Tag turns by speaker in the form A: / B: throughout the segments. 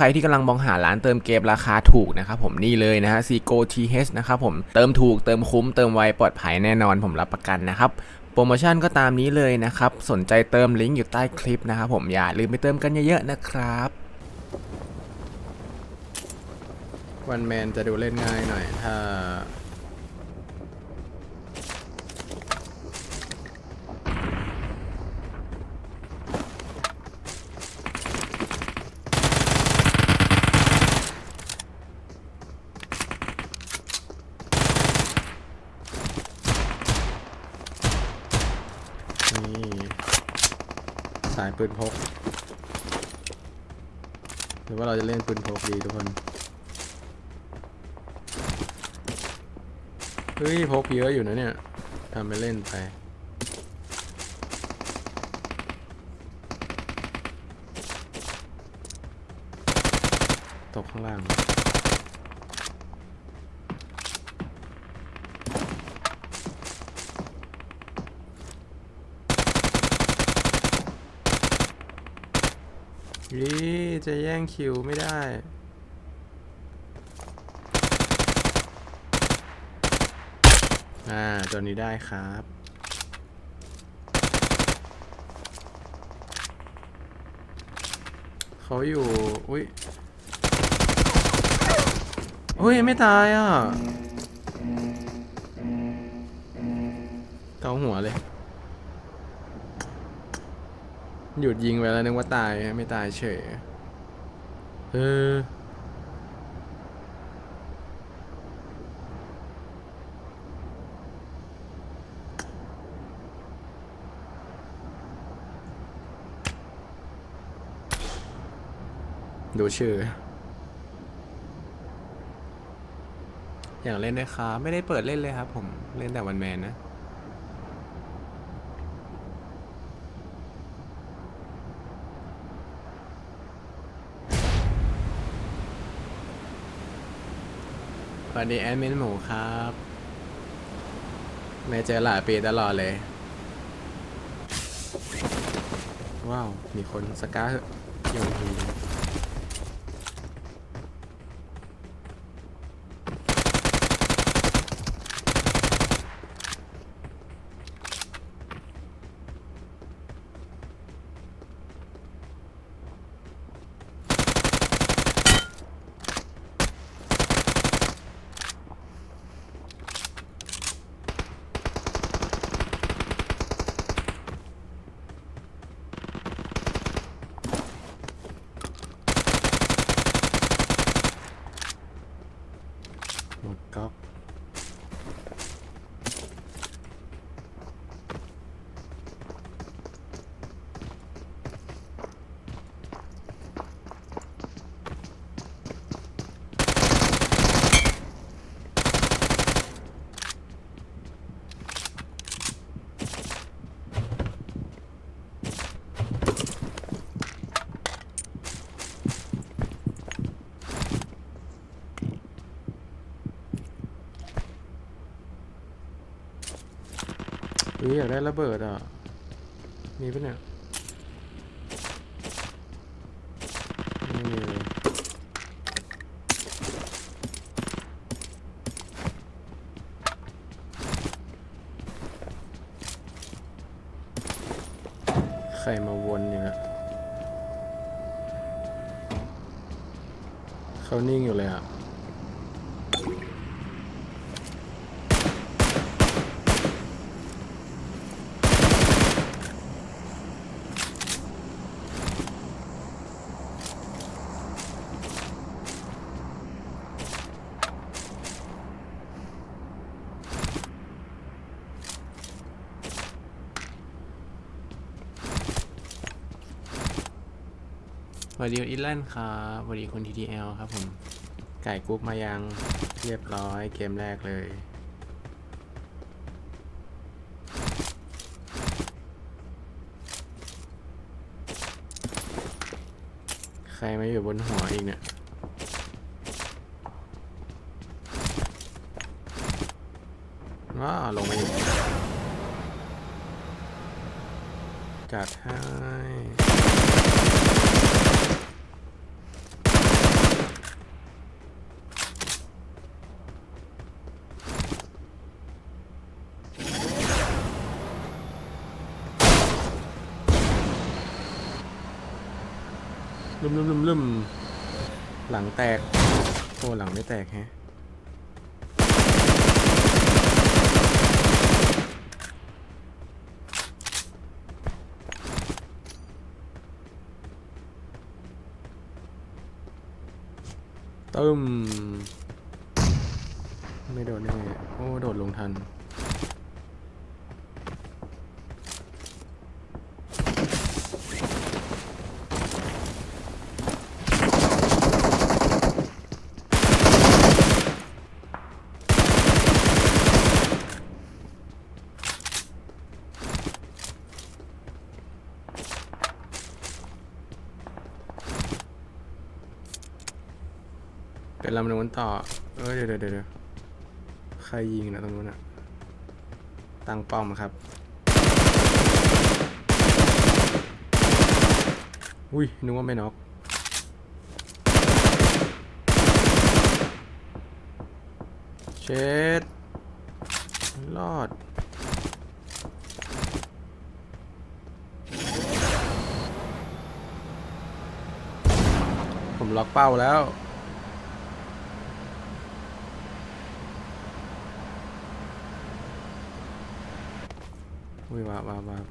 A: ใครที่กำลังมองหาร้านเติมเกมราคาถูกนะครับผมนี่เลยนะฮะ c ีโก TH นะครับผมเติมถูกเติมคุ้มเติมไวปลอดภัยแน่นอนผมรับประกันนะครับโปรโมชั่นก็ตามนี้เลยนะครับ สนใจเติมลิงก์อยู่ใต้คลิปนะครับผมอย่าลืมไปเติมกันเยอะๆนะครับวันแมนจะดูเล่นง่ายหน่อยถ้า นี่ สายปืนพก หรือว่าเราจะเล่นปืนพกดีทุกคน เฮ้ยพกเยอะอยู่นะเนี่ยทำไปเล่นไป ตกข้างล่าง นี่ จะแย่งคิวไม่ได้ อ่า ตัวนี้ได้ครับเขาอยู่ อุ้ยอุ้ย ไม่ตายอะเกาหัวเลย หยุดยิงไปแล้วนึกว่าตาย ไม่ตายเฉย เออดูชื่อ อยากเล่นด้วยครับ ไม่ได้เปิดเล่นเลยครับผม เล่นแต่วันแมนนะ วัสดีแอดมินหมูครับ ไม่เจอหลายปีตลอดเลย ว้าว มีคนสก้าเหอะยังมีากได้ระเบิดอะ มีปะเนี่ย ไม่มีเลยใครมาวนอยู่อะเขานิ่งอยู่เลยอะ วัสดีอีแลนด์ครับสวัสดีคุณ TTL ครับผม ไก่กรุ๊ปมายังเรียบร้อยเกมแรกเลยใครมาอยู่บนหัวอีกเนี่ย ว้าลงมาอีกจัดให้ ลื มลืมลืมลืมหลังแตกโอ้หลังไม่แตกแฮะตึมไม่โดดได้ไงโอ้ โดดลงทัน เป็นลำนู้นต่อ เอ้ยเดี๋ยวเดี๋ยวเดี๋ยวใครยิงนะตรงนู้นอะตั้งป้อมครับ อุ้ยนึกว่าไม่น็อกเช็ดรอดผมล็อกเป้าแล้ว อุ้ยว้าวว้าวว้าว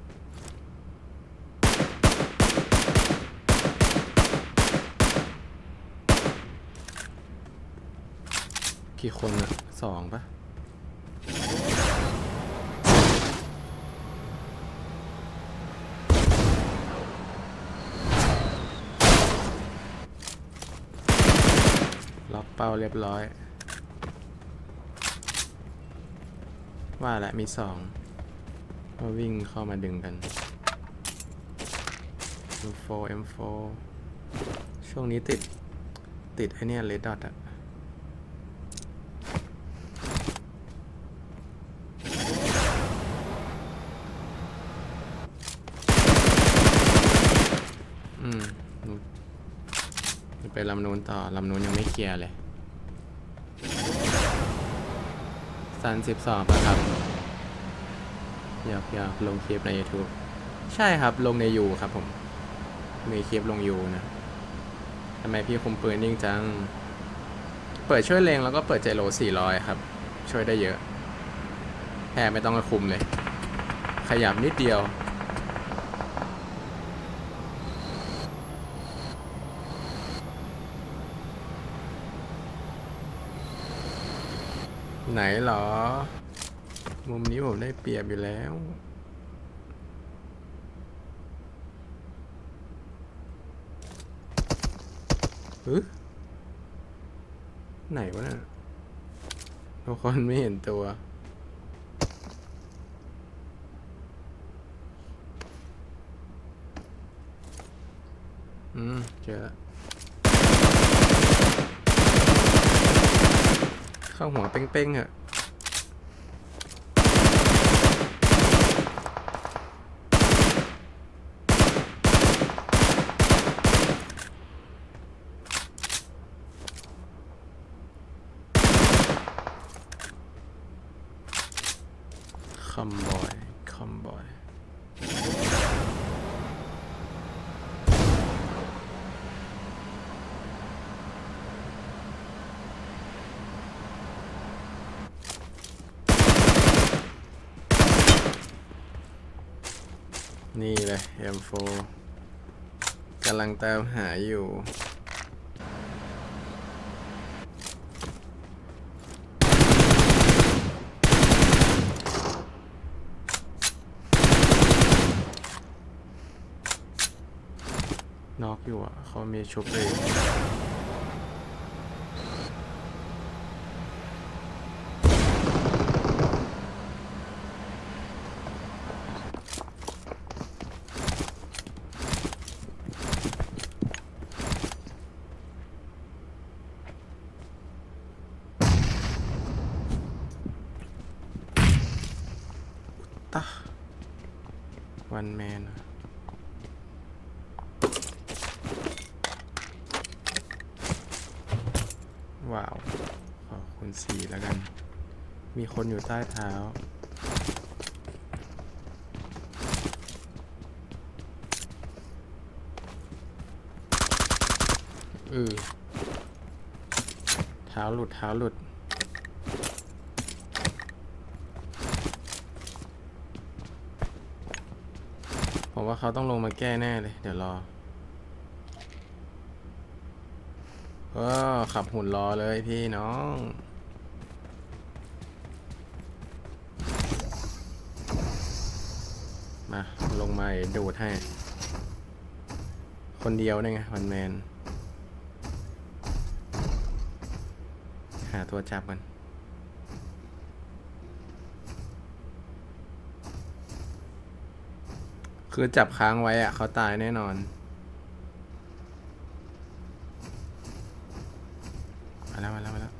A: กี่คนอะสองปะล็อกเป้าเรียบร้อย ว่าแหละมีสอง ก็วิ่งเข้ามาดึงกัน M4 M4 ช่วงนี้ติด ติดไอเนี่ยเลดดอทอะอืมไปลำนู้นต่อ ลำนู้นยังไม่เคลียร์เลยซันสิบสองป่ะครับ อยากอยากลงคลิปใน YouTube ใช่ครับลงในยูครับผม มีคลิปลงยูนะทำไมพี่คุมปืนนิ่งจัง เปิดช่วยเลงแล้วก็เปิดเจโร400 ครับ ช่วยได้เยอะแค่ไม่ต้องมาคุมเลย ขยับนิดเดียวไหนเหรอ มุมนี้ผมได้เปรียบอยู่แล้วฮึไหนวะน่ะทุกคนไม่เห็นตัว อืม เจอแล้วเข้าหัวเป้งๆเหอะ ค อมบอยคอมบอยนี่เลย M4 กำลังตามหาอยู่ นอกอยู่อะเขามีชุบเลย ตะวันแมน ว้าว ขอบ คุณสี่แล้วกัน มีคนอยู่ใต้เท้าอเออ เท้าหลุดเท้าหลุดผมว่าเขาต้องลงมาแก้แน่เลย เดี๋ยวรอเออขับหุ่นรอเลยพี่น้อง มา ลงมาดูดให้ คนเดียวได้ไงวันแมน หาตัวจับกันคือจับค้างไว้อะเขาตายแน่นอน มาแล้ว มาแล้ว มาแล้ว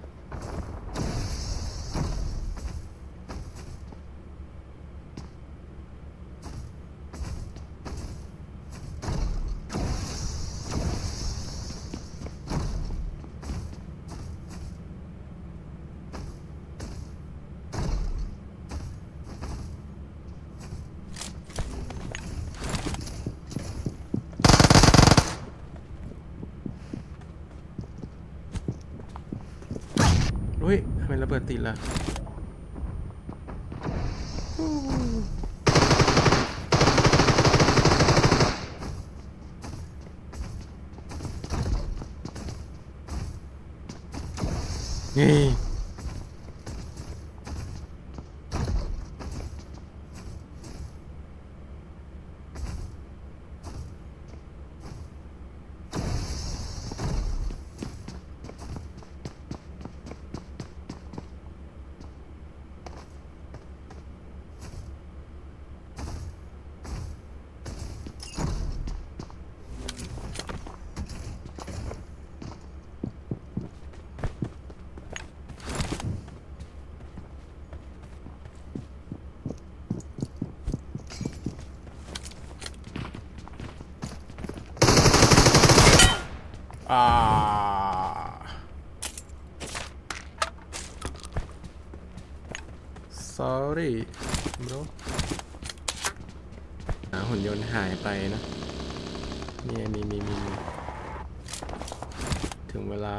A: อุ้ยทำ ไมระเบิดติดล่ะนี่ อ่า sorry bro อ่า หุ่นยนต์หายไปนะนี่มีมีมีมีถึงเวลา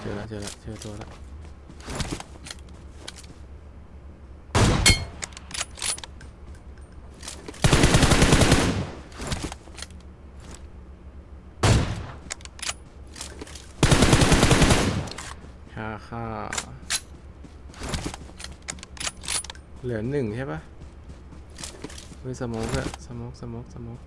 A: เจอแล้วเจอแล้วเจอตัวแล้วค่าค่า เหลือหนึ่งใช่ปะเฮ้ยสโมกอะสโมกสโมกสโมก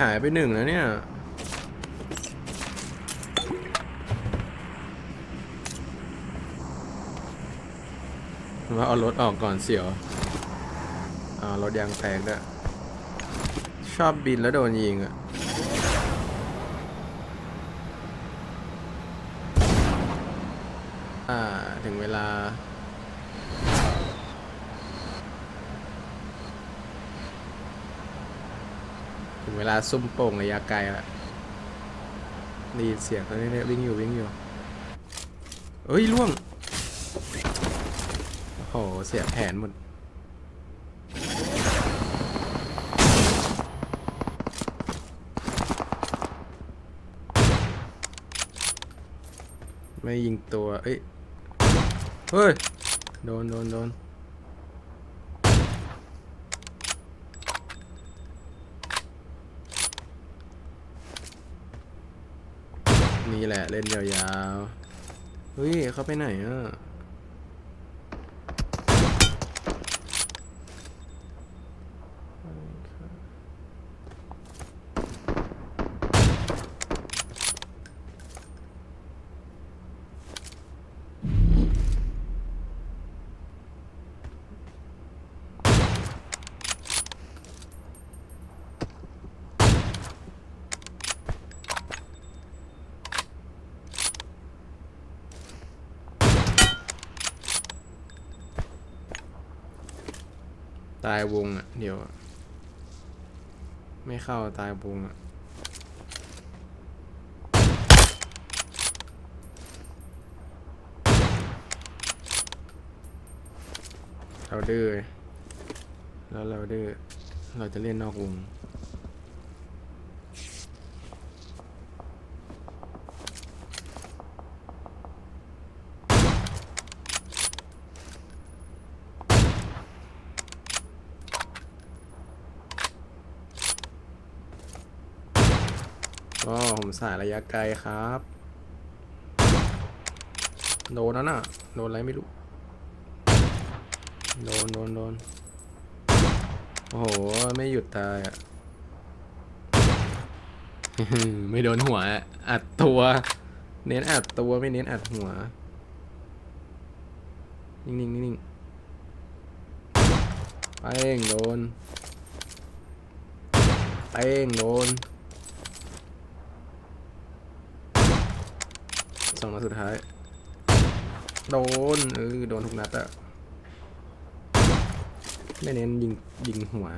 A: หายไปหนึ่งแล้วเนี่ย ว่าเอารถออกก่อนเสียวอ่ารถยางแตกด้วยชอบบินแล้วโดนยิงอะ อ่า ถึงเวลา ถึงเว ลาซุ่มโป่งระยะไกลละได้ยินเสียงตอนนี้วิ่งอยู่วิ่งอยู่เอ้ยล่วง โอ้โห เสียแผนหมด ไม่ยิงตัว เอ้ย เฮ้ย โดนโดนโดน แหละเล่นยาวๆ เฮ้ยเขาไปไหนอะ เตายวงอะ เดี๋ยวไม่เข้าตายวงอะเราดื้อแล้วเราดื้อเราจะเล่นนอกวง ก็ผมสายระยะไกลครับ โดนแล้วน่ะ โดนอะไรไม่รู้ โดนโดนโดนโอ้โห ไม่หยุดตายอะ ไม่โดนหัวอะอัดตัว เน้นอัดตัวไม่เน้นอัดหัว นิ่งๆนิ่งๆเป้งโดนเป้งโดน องนัดสุดท้าย โดนเออโดนทุกนัดอะไม่เน้นยิงยิงหัว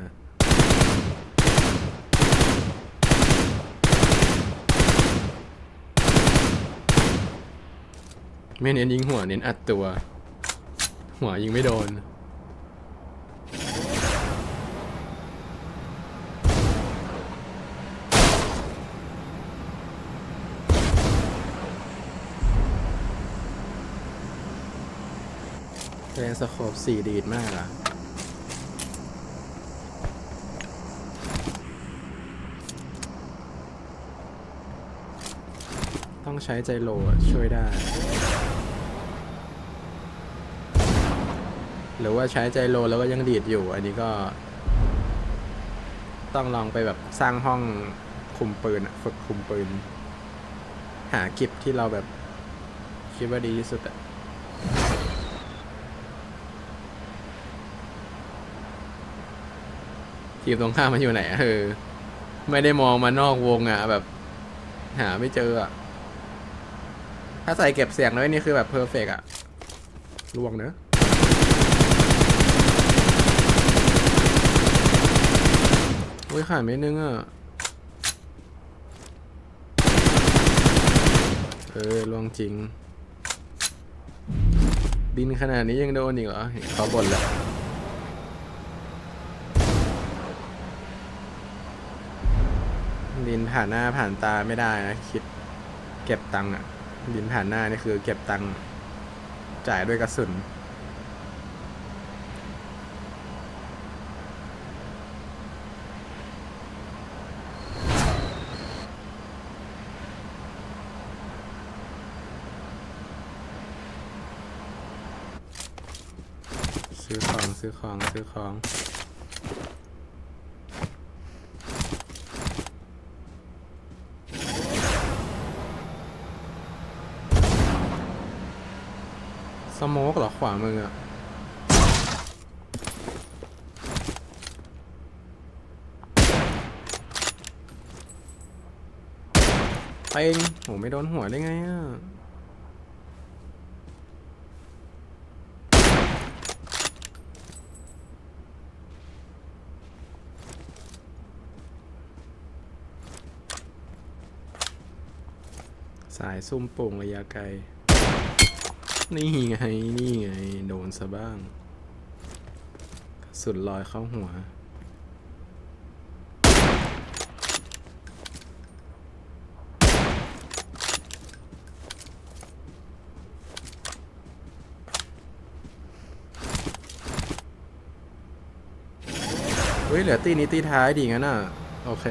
A: ไม่เน้นยิงหัวเน้นอัดตัว หัวยิงไม่โดน แรงสโคปสี่ดีดมากอะต้องใช้ใจโลช่วยได้ หรือว่าใช้ใจโลแล้วก็ยังดีดอยู่ อันนี้ก็ ต้องลองไปแบบสร้างห้องคุมปืนฝึกคุมปืน หากิบที่เราแบบคิดว่าดีที่สุดอะ ทีมตรงข้ามมันอยู่ไหนอะเออไม่ได้มองมานอกวงอะแบบ หาไม่เจออะถ้าใส่เก็บเสียงไว้นี่คือแบบเพอร์เฟกอะลวงเนอะอุ้ยขาดไม่นึงอะเออลวงจริงบินขนาดนี้ยังโดนอีกเหรอเห็นเขาบ่นแล้ว บินผ่านหน้าผ่านตาไม่ได้นะคิดเก็บตังค์อะบินผ่านหน้านี่คือ เก็บตังค์จ่ายด้วยกระสุนซื้อของซื้อของซื้อของ โมกเหรอขวามืออะเป้งโหไม่โดนหัวได้ไงอะสายซุ่มโป่งระยะไกล นี่ไง นี่ไง โดนซะบ้างสุดลอยเข้าหัว เฮ้ย เหลือตีนี้ตีท้ายดีงั้นอะ โอเค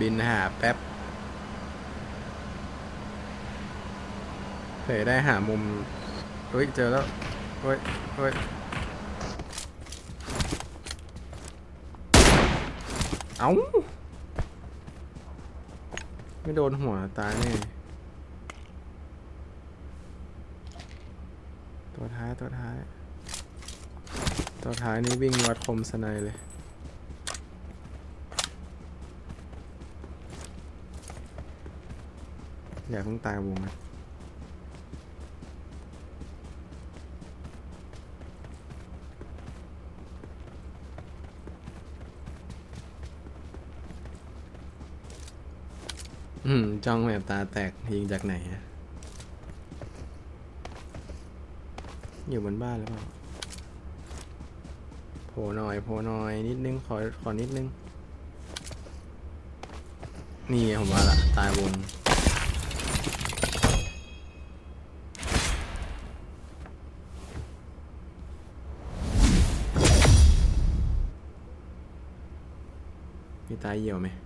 A: บินหาแป๊บเผยได้หามุมเฮ้ย เจอแล้ว เฮ้ย เฮ้ย เอ้า ไม่โดนหัวตายแน่ตัวท้าย ตัวท้าย ตัวท้ายนี่วิ่งวัดคมสนายเลย อย่าเพิ่งตายวงนะอืมจ้องแบบตาแตกยิงจากไหนอะอยู่บนบ้านหรือเปล่าโผล่หน่อยโผล่หน่อย นิดนึง ขอขอนิดนึง นี่ผมว่าละ ตายวง ตายเหี่ยวไหมอ้าวไม่มีละ